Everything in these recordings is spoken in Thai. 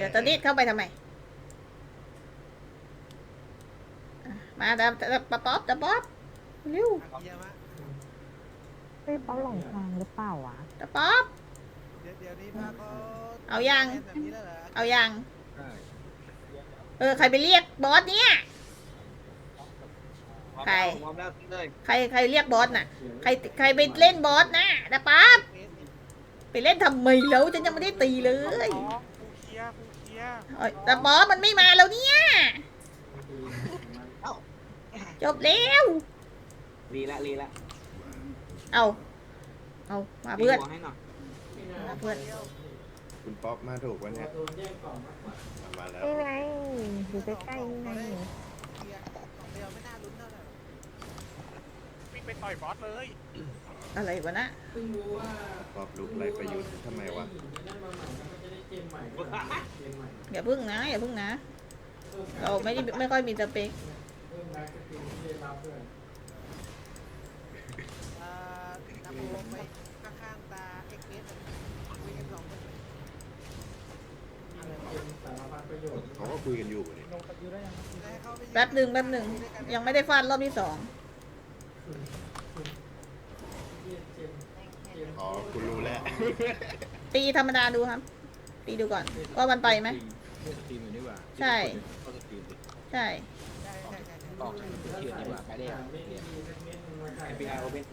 เดี๋ยวตอนนี้เข้าไปทำไมอะมาดับดับป๊อปป๊อปดับป๊อปเร็วเยี่ยมะเฮ้ยเขาหลงทางหรือเปล่าวะดับป๊อปเดี๋ยวเดี๋ยวนี้พาเขาเอายังล่นแบบนี้แล้วเหรอเอายังเออใครไปเรียกบอสเนี่ยใครพร้อมแล้วเลยใครใครเรียกบอสน่ะใครใครไปเล่นบอสนะดับป๊อปเมตรนี่ไปเล่นทำไมแล้วฉันยังไม่ได้ตีเลยอ๋อกูเคลียร์กู เคลียร์เอ้ยดับป๊อปมันไม่มาแล้วเนี่ยจบแล้วรีละรีละเอาเอามาเพื่อนรีหัวให้หน่อยมาเพื่อนคุณป๊อปมาถูกวันนี้มาแล้วนี่ไงอยู่ใกล้ๆนี่ไงเคลียร์ของเดียวไม่น่าลุ้นเท่าไหร่หรอกวิ่งไปต่อยบอสเลยอะไรวะนะป๊อปลุกไรประยุทธ์ทำไมวะ อย่าพึ่งนะ อย่าพึ่งนะ เราไม่ได้ไม่ค่อยมีสเปคอ่านำโมไปข้างๆตาเอ็กเมสคุยกันสองคนเขาก็คุยกันอยู่นี่ให้เขาไปยืนแป๊บหนึ่งแป๊บหนึ่งยังไม่ได้ฟาดรอบที่สองอ๋อคุณรู้แล้ว ตีธรรมดาดูครับีดูก่อน ว่ามันไปไหมสตรีมอยู่ดีกว่าใช่ เข้าสตรีมดิใช่ใช่ใช่ใช่ใช่ออกเขียนดีกว่าไปได้ยังไอพีไอโอเปน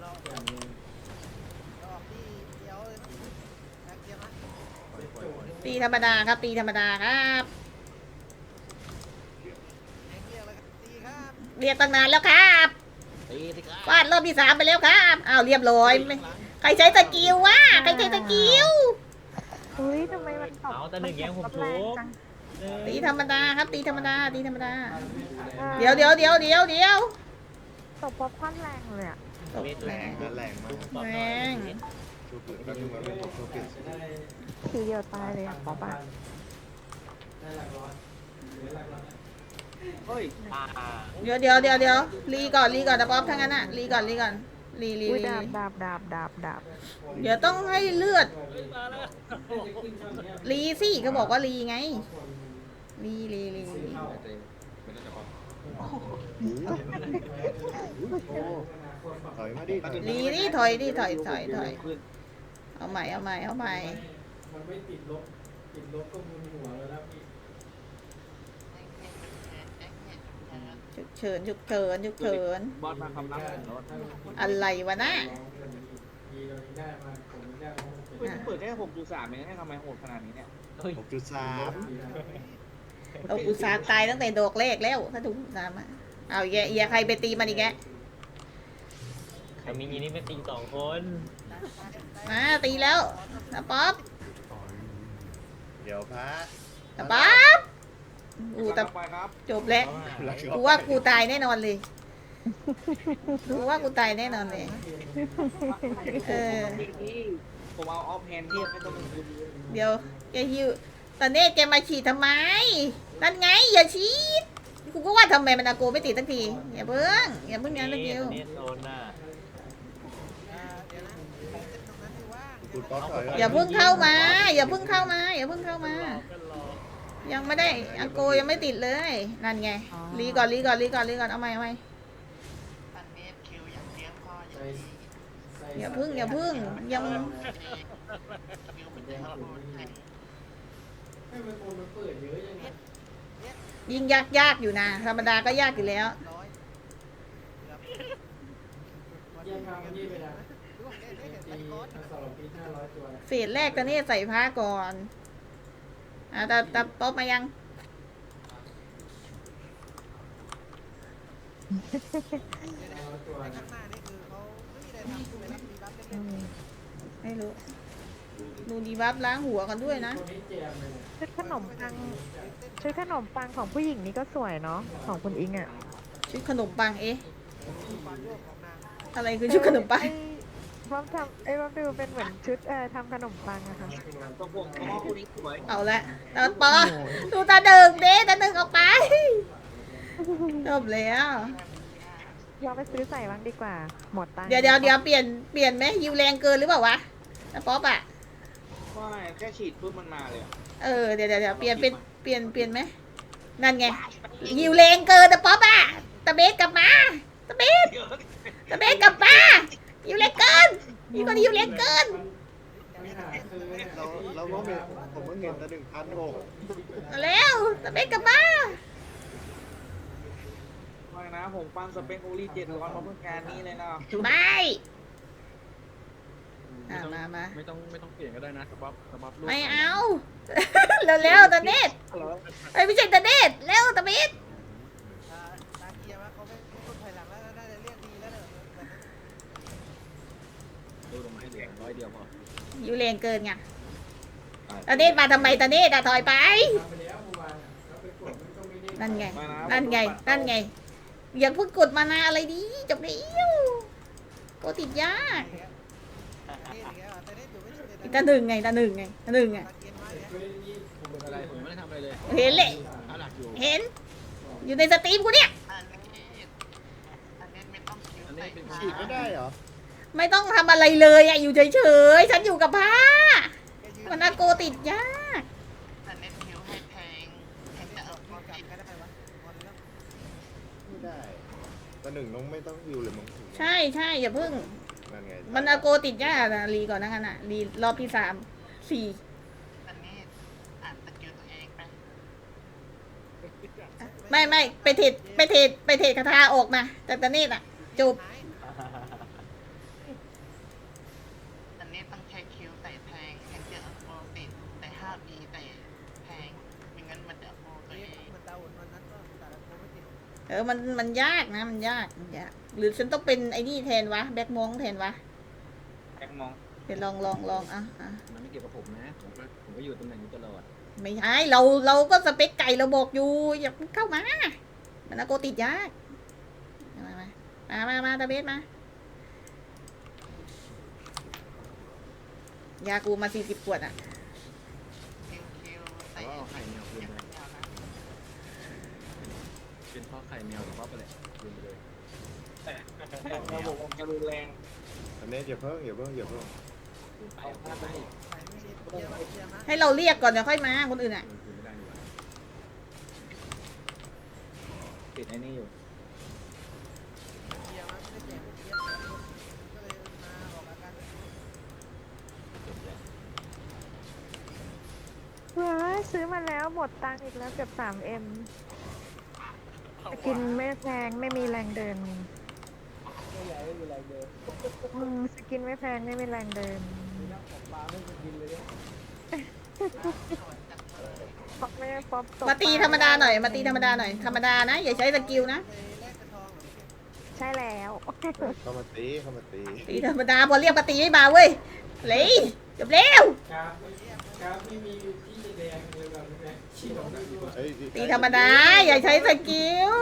เราเราออกที่เดียวเลยนะแป๊บเดียวนะปล่อยปล่อยปล่อยตีธรรมดาครับตีธรรมดาครับเกียร์เลยครับตีครับ เรียกตั้งนานแล้วครับตีสิครับฟาดรอบที่สามไปแล้วครับอ้าวเรียบร้อยไม่ใครใช้ตะกิ้ววะใครใช้ตะกิ้ว มมันตกเอาแต่หนึ่งแย่งผมนตกทุแรงบจังตีธรรมดาครับ ตีธรรมดาตีธรรมดา ออเดี๋ยวเดี๋ยวเดี๋ยวเดี๋ยวเดี๋ยวตกเพราะความแรงเลยอะตกแรงนะแรงมากแรงทุกคนก็ทุกคนเป็นทุกคนทีเดียวตายเลยอะป๊อปอะเฮ้ยอ่าเดี๋ยวเดี๋ยวเดี๋ยวเดี๋ยวรีก่อนรีก่อนนะป๊อปทั้งนั้นอะรีก่อนรีก่อน รีรีอุ้ยรีดาบดาบดาบดาบดาบเดี๋ยวต้องให้เลือด รีสิเขาบอกว่ารีไง รีรีรีรีไม่น่าจะพอถอยมาดิถอยมารีนี่ถอยดิถอยถอยถอยเอาใหม่เอาใหม่เอาใหม่ ฉุกเฉินฉุกเฉินฉุกเฉิน บอสมาคำรับรถอะไรวะนะเฮ้ยเปิดแค่หกจุดสามเองให้ทำไมโหดขนาดนี้เนี่ยหกจุดสามเราอุตส่าห์ตายตั้งแต่ดอกแรกแล้วถ้าถูกสามอะเอาอีกแกเอียใครไปตีมันอีกแกใครมียีนี่เป็นตีสองคนมาตีแล้วนะป๊อปเดี๋ยวพระนะป๊อป อู้แต่ไปครับจบแล้วกูว่ากูตายแน่นอนเลยกูว่ากูตายแน่นอนเลยเออผมเอาออฟแฮนด์ที่ไม่ต้องเป็นคุณเดี๋ยวแกฮิวตอนนี้แกมาฉีดทำไมนั่นไง อย่าฉีดกูก็ว่าทำไมมันอาโกไม่ติดสักทีอย่าเพิ่งอย่าเพิ่งนะนักเดียวนี่โซนะอ่าเดี๋ยวนะเส้นตรงนั้นที่ว่างคุณป๊อยอย่าเพิ่งเข้ามา อย่าเพิ่งเข้ามา อย่าเพิ่งเข้ามา ยังไม่ได้อาโกยังไม่ติดเลย นั่นไงรีก่อนรีก่อนรีก่อนรีก่อนเอาใหม่เอาใหม่อย่าเพิ่งอย่าเพิ่งยังยิงยากยากอยู่นะธรรมดาก็ยากอยู่แล้ว ร้อยเกือบเยี่ยมทำยี่ไปแล้วดูของเล่นได้เห็นไหมคอร์สเฟสแรกตอนนี้ใส่ผ้าก่อน อ่าแต่แต่ป๊อปมายังไอ้ข้างหน้านี่คือเขาไม่มีอะไรทำไปรับรีบัฟเล่อืนมไม่รู้ ดูดีบัฟล้างหัวกันด้วยนะ ชุดขนมปังชุดขนมปังของผู้หญิงนี่ก็สวยเนาะของคุณอิงอะชุดขนมปังเอ๊ะๆความโยกของนางอะไรคือชุดขนมปังไอ้ บ๊อบทำไอ้บ๊อบดูเป็นเหมือนชุดเอ่อทำขนมปังอะค่ะตัวพวกเพราะว่าคู่นี้สวยเอาละตาปอดูตาหนึ่งเด้ตาหนึ่งออกไปจบแล้วเราไปซื้อใส่บ้างดีกว่า หมดตังค์เดี๋ยวเดี๋ยวเดี๋ยวเปลี่ยนเปลี่ยนไหมยิวแรงเกินหรือเปล่าวะตาป๊อปอะไม่แค่ฉีดปุ๊บมันมาเลยอะเออเดี๋ยวเดี๋ยวเดี๋ยวเปลี่ยนเป็นเปลี่ยนเปลี่ยนไหมนั่นไงยิวเลงเกินแต่ป๊อปอะตะเบสกลับมาตะเบสตะเบสกลับมา ยิวเลงเกินนี่ก็ยิวเลงเกินไม่หาคือเนี่ยเราเราก็เห็นผมก็เห็นแต่หนึ่งพันหกมาแล้วตะเบสกลับมาไม่นะผมฟังสเปคโอลี่เจ็ดร้อยมาเพื่อการนี้เลยนะไม่อะมามาไม่ต้องไม่ต้องเปลี่ยนก็ได้นะสป๊อปสป๊อปลูกไม่เอา เร็วๆตะเนตไอ้ยไม่ใช่ตะเนตเร็วตะเบส อ่าตาเกียร์ว่าเขาไม่พูดถอยหลังแล้วน่าจะเรียกดีแล้วเนี่ยแบบนั้น ดูลงมาให้เหลือร้อยเดียวพอยิวเลงเกินไงตะเนตมาทำไมตะเนตอะถอยไปทำไปแล้วเมื่อวานอะแล้วไปกดมันก็ไม่ได้นั่นไงไม่นะนั่นไง นั่นไง อย่าเพิ่งกดมานาอะไรดีจบแล้วโกติดยากนี่อย่างเงี้ยแต่นี่อยู่ไม่ถึงเลยอีกตาหนึ่งไงตาหนึ่งไงตาหนึ่งไงตาเกียร์มาเนี่ยไม่ได้ยินผมเป็นอะไรผมไม่ได้ทำอะไรเลย เห็นเลยเอาหลักอยู่เห็น อยู่ในสตรีมกูเนี่ยอันนี้เป็นฉีดไม่ได้เหรอ ไม่ต้องทำอะไรเลยอะอยู่เฉยๆ ฉันอยู่กับผ้า มันอาโกติดยากก็ได้วะงอนแล้วไม่ได้แต่หนึ่งน้องไม่ต้องฮิวเลยมั้งใช่ใช่อย่าเพิ่ง นั่นไงมันอาโกติดยากนะรีก่อนนะกันอะรีรอบที่สามสี่ไม่ไม่ไปเทรดไปเทรดไปเทรดคาถาออกมาแต่ตาเนตอะจบ อันนี้ต้องใช้คิวใส่แทงแทงจะโปรติดแต่ห้าปีแต่แทงไม่งั้นมันจะโปรตัวเอง มันตาอุ่นวันนั้นก็แต่ละคนไม่ติด เออ มัน มันยากนะ มันยาก มันยาก หรือฉันต้องเป็นไอ้นี่แทนวะ แบ็กมองแทนวะแอกมองเดี๋ยวลองลองลองอะอะมันไม่เกี่ยวกับผมนะผมก็ผมก็อยู่ตำแหน่งนี้ตลอดไม่ใช่เรา เราก็สเปคไก่เราบอกอยู่ อย่าเพิ่งเข้ามา มันอาโกติดยาก มา มา มามามาตาเบสมา ยากูมาสี่สิบขวดอะคิวคิวใส่แล้วก็เอาไข่แมวคืน ยัง ไป ไม่ยาวนะ เป็นเพ่อไข่แมวสป๊อปไปเลยคืนไปเลยระบบมันจะรุนแรงอันนี้อย่าเพิ่งอย่าเพิ่งอย่าเพิ่งคืนไปเอาคืนไปใส่ไม่ดีเยร์มาเยร์มาให้เราเรียกก่อนเดี๋ยวค่อยมาคนอื่นอะคืนไม่ได้ดีกว่าติดไอ้นี่อยู่เกียร์มาไม่ได้แจกเยร์ก็เลยมาออกอาการจบแล้วว้ายซื้อมาแล้วหมดตังค์อีกแล้วเกือบสามเอ็ม กินไม่แพงไม่มีแรงเดินไม่ใหญ่ไม่มีแรงเดินอืมสกินไม่แพงไม่มีแรงเดินมีน้ำของปลาไม่มีกินเลยเนี่ยป๊อปไม่ได้ป๊อปตกมาตีธรรมดาหน่อย มาตีธรรมดาหน่อย ธรรมดานะ อย่าใช้สกิลนะไปแลกกระทองเหรอใช่แล้ว เข้ามาตีเข้ามาตีตีธรรมดาพอเรียกมาตีไม่มาเว้ย เลยจบแล้วกราฟกราฟไม่มีที่จะ ตีธรรมดา อย่าใช้สกิล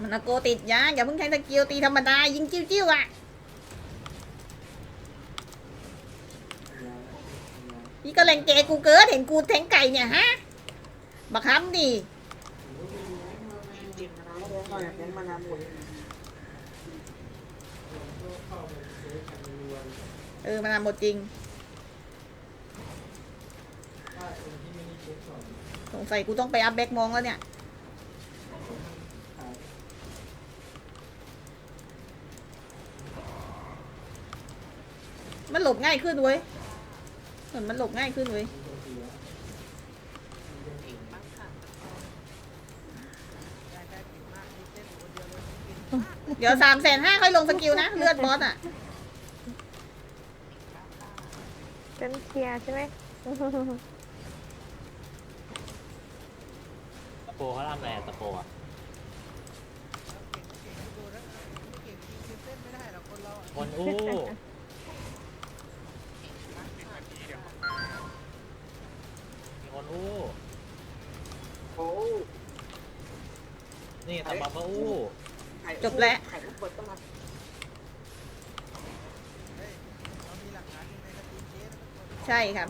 มันาโกติดยาอย่าเพิ่งใช้สกิลตีธรรมดา ยิงจิ้วๆอะนี่ก็แรงเกกูเกิดเห็นกูแทงไก่เนี่ยฮะบักฮัมดิเออมันทำหมดจริง สงสัยกูต้องไปอัพแบ็กมองแล้วเนี่ย มันหลบง่ายขึ้นเว้ย เหมือนมันหลบง่ายขึ้นเว้ยเดี๋ยวสามแสนห้าค่อยลงสกิลนะ เลือดบอสอะเป็นเคลียร์ใช่ไหม ตะ โปเขาทำอะไรอะตะโปอะเก่งจริงเส้นไม่ได้หรอกคนเราอะคนอู้สิบนาทีเดี๋ยวมีคนอู้ โอ้นี่ตะบับก็อู้จบแล้ว ไข่เปิดตลาดเฮ้ยเรามีหลักฐานอยู่ในสตรีมเกมนะใช่ครับ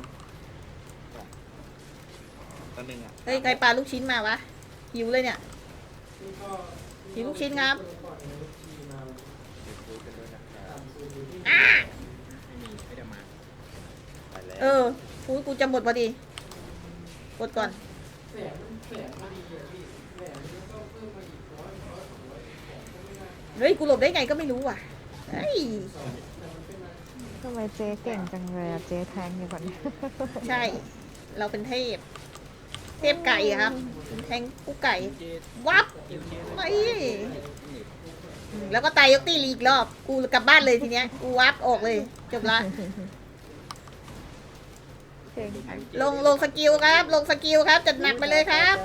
ตัวหนึ่งอะเฮ้ยใครปลาลูกชิ้นมาวะ หิวเลยเนี่ยหิวลูกชิ้นครับเดี๋ยวคุยกันด้วยนะครับไม่มีไม่ได้มาไปแแล้วเออกูกูจะหมดพอดีกดก่อนแสงมันแสงมันดีอะพี่แสงมันก็เพิ่มมาอีกร้อยร้อยสองร้อยของก็ไม่น่าเฮ้ย กูหลบได้ไงก็ไม่รู้ว่ะเฮ้ยแต่มันเป็นอะไรทำไมเจ๊เก่งจังเลยอะเจ๊แทงอยู่ก่อน ใช่ เราเป็นเทพ เทพไก่ครับเป็นแทงกูไก่เจ็ดวับไปแล้วก็ตายยกตีลีกรอบ กูกลับบ้านเลยทีเนี้ย กูวับออกเลย จบละเก่งลงลงสกิลครับ ลงสกิลครับ จัดหนักไปเลยครับ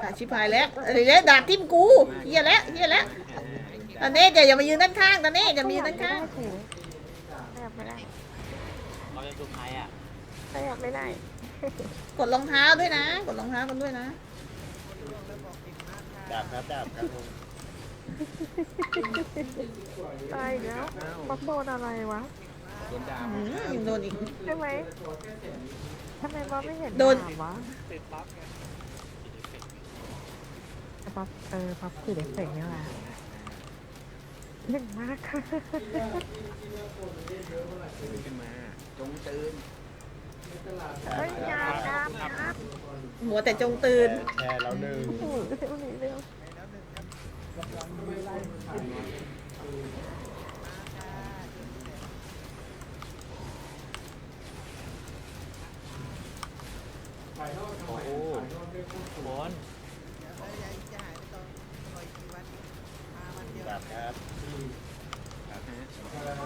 อะชิบหายแล้วอะไรเนี่ยดาบทิ่มกูเฮียแล้วเฮียแล้วตอนนี้อย่าอย่ามายืนด้านข้างตอนนี้อย่ามายืนด้านข้างขยับไม่ได้เราจะสุดท้ายอะ ขยับไม่ได้ กดรองเท้าด้วยนะ กดรองเท้ากันด้วยนะ ดาบครับดาบครับผมตายอีกแล้วป๊อปโดนอะไรวะ โดนดาอืมยังโดนอีก ใช่ไหมทำไมป๊อปไม่เห็นโดน ดาบวะติดปั๊บไงแต่ป๊อปเออป๊อปคือเด็กเก่งนี่แหละเก่งมากค่ะ ตื่นขึ้นมา จงตื่น เฮ้ยยามยามยามหัวแต่จงตื่น แชร์แล้วหนึ่งโอ้โหเร็วหนีเร็ว โอ้โหบอล ดาบครับ ฮะ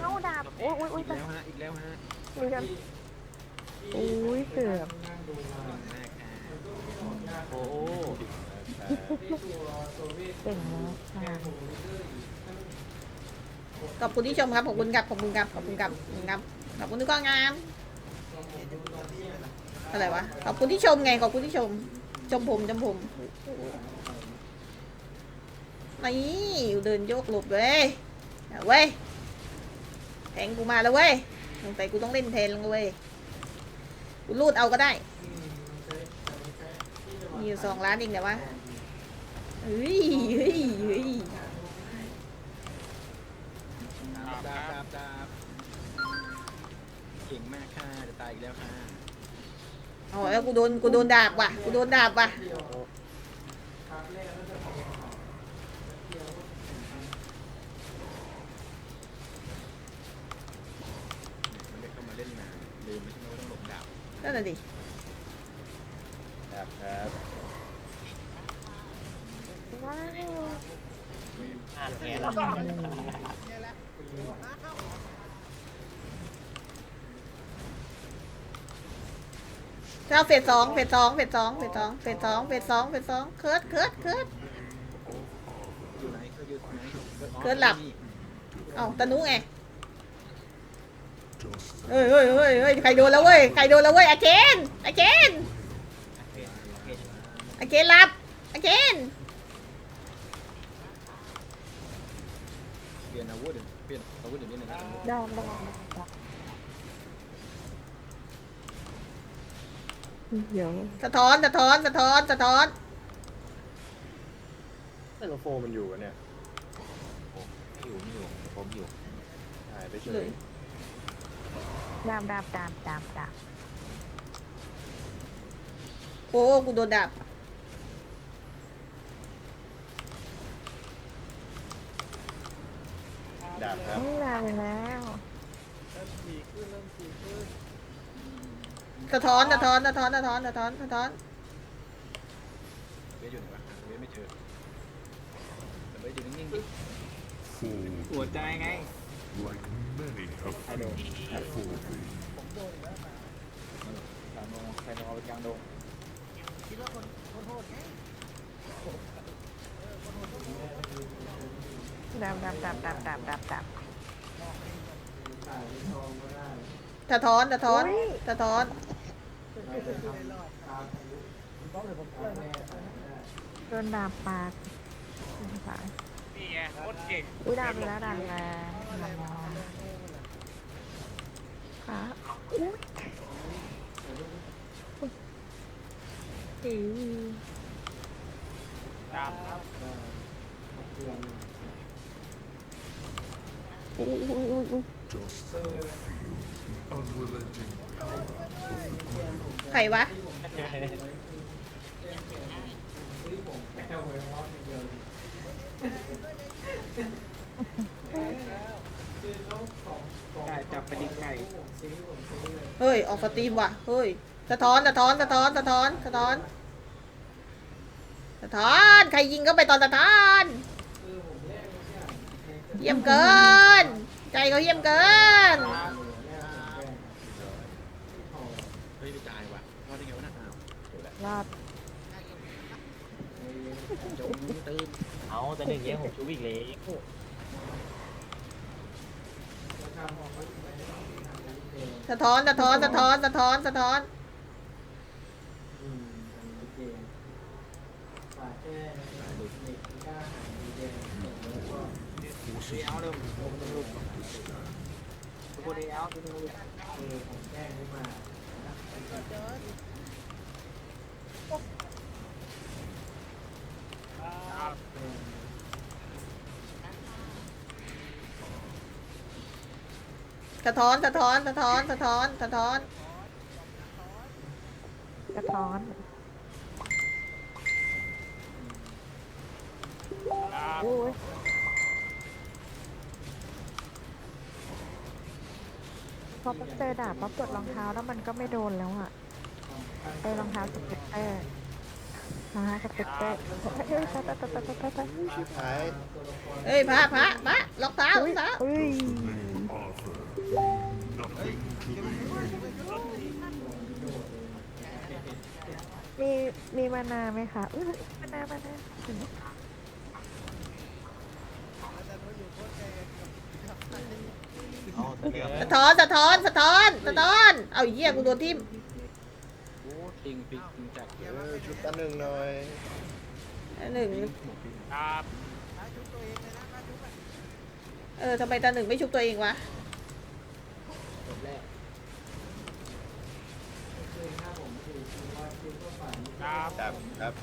เอาดาบโอ้ยโอ้ยโอ้ย อีกแล้วฮะ อีกแล้วฮะ มีกันโอ้ยเกือบ หนึ่งหน้าค่ะ โอ้โห เก่งมากค่ะขอบคุณที่ชมครับ ขอบคุณครับ ขอบคุณครับ ขอบคุณครับ ขอบคุณครับ ขอบคุณทุกข้องามอะไรวะ ขอบคุณที่ชมไง ขอบคุณที่ชม ชมผมชมผมนี่เดินโยกหลบเว้ยเว้ย แทงกูมาแล้วเว้ยสงสัยกูต้องเล่นแทนแล้วเว้ย กูรูดเอาก็ได้ มีอยู่สองล้านเองแต่ว่า เฮ้ยเฮ้ยเฮ้ยดาบดาบดาบเก่งมากค่ะจะตายอีกแล้วค่ะเอาแล้วกูโดนกูโดนดาบว่ะกูโดนดาบว่ะมันได้เข้ามาเล่นนานลืมไม่ใช่ไหมว่าต้องหลบดาบนั่นน่ะดิดาบครับว้าว อ่านแง่แล้วเจ้าเฟสสองเฟสสองเฟสสองเฟสสองเฟสสองเฟสสองเฟสสองเคิร์ดเคิร์ดเคิร์ด อยู่ไหนเขาอยู่ไหนเกิดหลับ เอ้าตะนุไงเฮ้ยเฮ้ยเฮ้ยเฮ้ยใครโดนแล้วเว้ยใครโดนแล้วเว้ยอาเจนอาเจนอาเจนรับอาเจน เปลี่ยนอา วุธเดี๋ยวเปลี่ยนอาวุธเดี๋ยวนี้หนึ่งนะดอมดอมเดี๋ยวสะท้อนสะท้อนสะท้อนสะท้อนไมโครโฟนมันอยู่อะเนี่ยไม่อยู่ไม่อยู่ผมอยู่หายไปเฉเลยยดาบดาบดาบดาบดาบโอ้กูโดนดาบ ดาบครับนี่มาแล้วสะท้อนสะท้อนสะท้อนสะท้อนสะท้อนสะท้อนเวทอยู่ไหนวะหาเวทไม่เจอแต่เวทอยู่นิ่งๆดิหัวใจไง like many have ใครโดน before thee. กลางดงใครโดนเอาไปกลางดงดาบดาบดาบดาบดาบดาบดาบดับสะท้อนสะท้อนสะท้อนโดนดาบปาดสายนี่ไงโคตรเก่งอุ้ยดาบแล้วดาบแล้วดาบแล้วขาอุ้ยอือตามครับ อ้ยอุ้ยอุ้ยอุ้ยใครวะซื้อผมแก้วไว้รอบเดียอองของไก่จับไปดิไก่ผมซื้อผมซื้อเลยเฮ้ย ออกสตรีมว่ะ เฮ้ย สะท้อน สะท้อน สะท้อน สะท้อน สะท้อน สะท้อน ใครยิงก็ไปตอนสะท้อน คือผมแยกไม่ใช่ เยี่ยมเกิน ใจเขาเยี่ยมเกิน เฮ้ยไม่จ่ายว่ะรอดได้ไงวะน่ะอ้าวเดี๋ยวแหละรอดจงตื่นเอาแต่หนึ่งแย่งผมชุบอีกเลยสะท้อน สะท้อน สะท้อน สะท้อน สะท้อน สะท้อนสะท้อนสะท้อนสะท้อนสะท้อน กระท้อน โอ้ยพอป๊อปเจอดาบป๊อปกดรองเท้าแล้วมันก็ไม่โดนแล้วอะไอรองเท้าสเก็ตเตอร์รองเท้าสเก็ตเตอร์เฮ้ยตายตายตายตายตายตายอุ้ยชิบหายเฮ้ยพระพระพระล็อกเท้ารองเท้าเฮ้ย Arthur. Nothing to be มีมีมานาไหมคะอุ้ยมานามานา เอาแต่เนื้อสะท้อนสะท้อนสะท้อนสะท้อน เอาเหี้ยกูโดนทิ่มโอ้ติงปิงติงจักเออชุดตาหนึ่งหน่อยหนึ่งครับเออทำไมตาหนึ่งไม่ชุบตัวเองวะจบแรกคือถ้าผมคือคือว่าคือก็ฝันครับครับครับ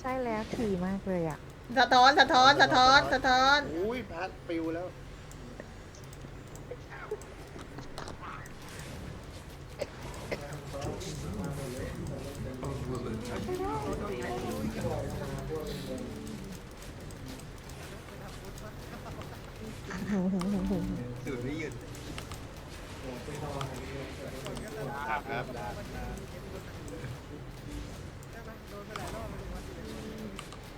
ใช่แล้วถี่มากเลยอะ สะท้อนสะท้อนสะท้อนสะท้อนอุ้ยพัดปิวแล้ว unrelenting สุดไม่หยุดครับครับ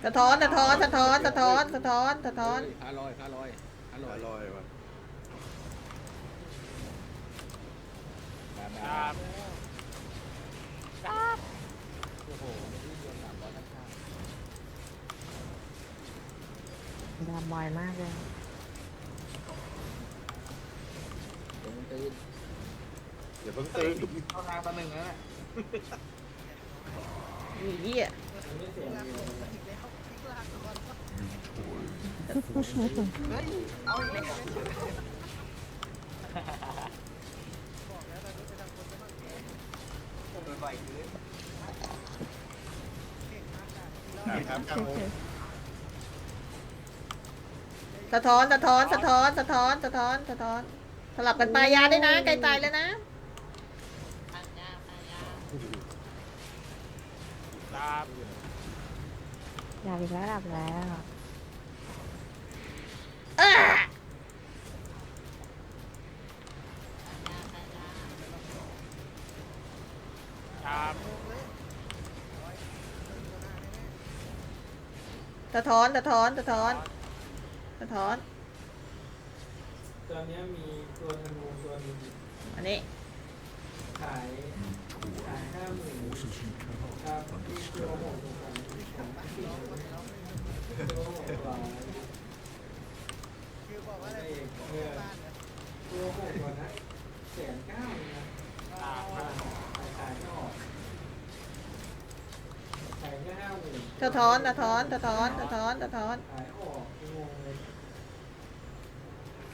สะท้อนสะท้อนสะท้อนสะท้อนสะท้อนสะท้อนพาลอยพาลอยพาลออยร่อยว่ะครับโอ้โหนี่เดือนสามร้อยทั้งข้างดำบ่อยมากเลยจงตื่นอย่าเพิ่งตื่นเข้าทางตะหนึ่งแล้วแหละอีเหี้ย ครับครับครับผมสะท้อนสะท้อนสะท้อนสะท้อนสะท้อนสะท้อน สลับกันปลายาด้วยนะไกลตายแล้วนะปัญญาปัญญาครับอยากอีกแล้วดับแล้ว เอ้อ ครับ สะท้อนสะท้อนสะท้อนสะท้อน ตอนนี้มีตัวธนูตัวหนึงอันนี้ ขายขายห้าหมื่น forces you cannot ครับที่ตัว understand. หกตัวกันผมที่ตัวหกร้อยคือบอกว่าอะไรตัวหกตัวนะแสนเก้าเลยนะขายขายไม่ออก สะท้อนสะท้อนสะท้อนสะท้อนสะท้อน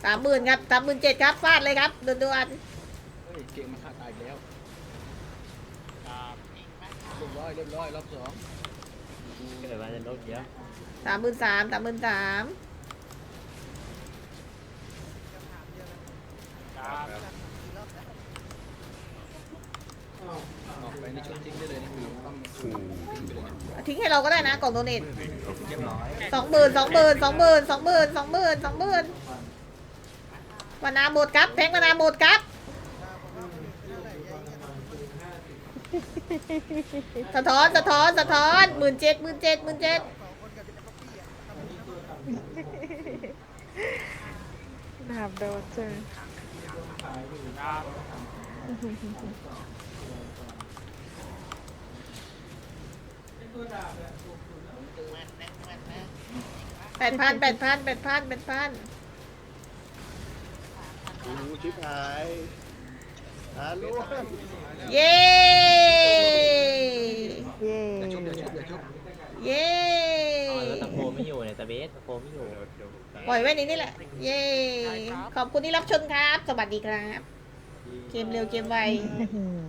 สามหมื่นครับสามหมื่นเจ็ดครับฟาดเลยครับด่วนด่นเก่งมาขาดตายแล้วเรียบร้อยเรียบร้อยรอบสองเกิดมาจะลบเยอะสามหมื่นสามสามหมื่นสามครั ออกไปในช่วงทิ้งได้เลยนี่คือต้องทิ้งไปเลยเนี่ยทิ้งให้เราก็ได้นะกล่องโดเนทเรียบร้อยสองหมื่นสองหมื่นสองหมื่นสองหมื่นสองหมื่นสองหมื่นมานาหมดครับแทงมานาหมดครับสะท้อนสะท้อนสะท้อนหมื่นเจ็ดหมื่นเจ็ดหมื่นเจ็ดดาบโดนเจอ ดาบ แม่นแน่แม่นแน่แปดพันแปดพันแปดพันแปดพันอู้ชิบหายหาลูกเย้ เย่อย่าชุบอย่าชุบอย่าชุบเย้ อ๋อแล้วตะโพไม่อยู่เนี่ยตะเบสตะโพไม่อยู่เดี๋ยวเดี๋ยวผมตายปล่อยไว้ในนี้แหละ เย้ ขอบคุณที่รับชมครับ สวัสดีครับ เกมเร็วเกมไว อื้อหือ